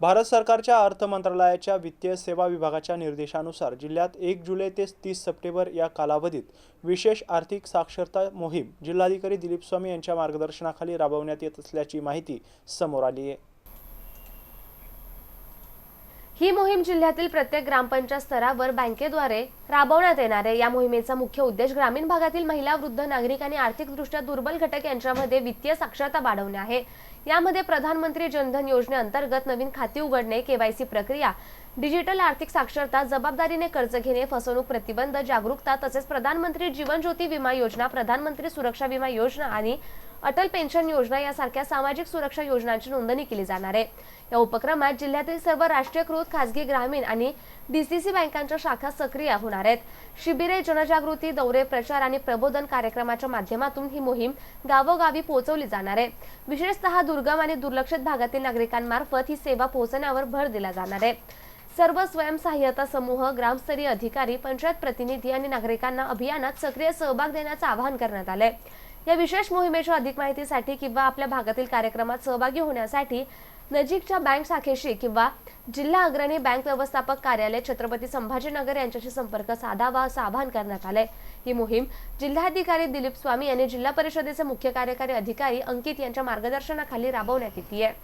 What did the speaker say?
भारत सरकारच्या अर्थ मंत्रालयाच्या वित्तीय सेवा विभागाच्या निर्देशानुसार जिल्ह्यात एक जुलै ते तीस सप्टेंबर या कालावधीत विशेष आर्थिक साक्षरता मोहीम जिल्हाधिकारी दिलीप स्वामी यांच्या मार्गदर्शनाखाली राबवण्यात येत असल्याची माहिती समोर आली आहे. ही मोहीम जिल्ह्यातील प्रत्येक ग्रामपंचायत स्तरावर बँकेद्वारे राबवण्यात येणाऱ्या या मोहिमेचा मुख्य उद्देश ग्रामीण भागातील महिला वृद्ध नागरिक आणि आर्थिकदृष्ट्या दुर्बल घटक यांच्यामध्ये वित्तीय साक्षरता वाढवणे आहे. यामध्ये प्रधानमंत्री जनधन योजनेअंतर्गत नवीन खाती उघडणे केवायसी प्रक्रिया डिजिटल आर्थिक साक्षरता जबाबदारीने कर्ज घेणे फसवणूक प्रतिबंध जागरूकता तसेच प्रधानमंत्री जीवन ज्योती विमा योजना प्रधानमंत्री सुरक्षा विमा योजना आणि अटल पेन्शन योजना यासारख्या सामाजिक सुरक्षा योजनांची नोंदणी केली जाणार आहे. या उपक्रमात जिल्ह्यातील सर्व राष्ट्रीयकृत खासगी ग्रामीण आणि डीसीसी बँकांच्या शाखा सक्रिय होणार होणार आहेत. शिबिरे जनजागृती दौरे प्रचार आणि प्रबोधन कार्यक्रमाच्या माध्यमातून ही मोहीम गावोगावी पोहोचवली जाणार आहे. विशेषतः दुर्गम आणि दुर्लक्षित भागातील नागरिकांमार्फत ही सेवा पोहोचण्यावर भर दिला जाणार आहे. सर्व स्वयंसहाय्यता समूह ग्रामस्तरीय अधिकारी पंचायत प्रतिनिधी आणि नागरिकांना अभियानात सक्रिय सहभाग देण्याचं आवाहन करण्यात आलंय. या विशेष मोहिमेच्या अधिक माहितीसाठी किंवा आपल्या भागातील कार्यक्रमात सहभागी होण्यासाठी नजीकच्या बँक शाखेशी किंवा जिल्हा अग्रणी बँक व्यवस्थापक कार्यालय छत्रपती संभाजीनगर यांच्याशी संपर्क साधावा असं आवाहन करण्यात आलंय. ही मोहीम जिल्हाधिकारी दिलीप स्वामी यांनी जिल्हा परिषदेचे मुख्य कार्यकारी अधिकारी अंकित यांच्या मार्गदर्शनाखाली राबवण्यात येते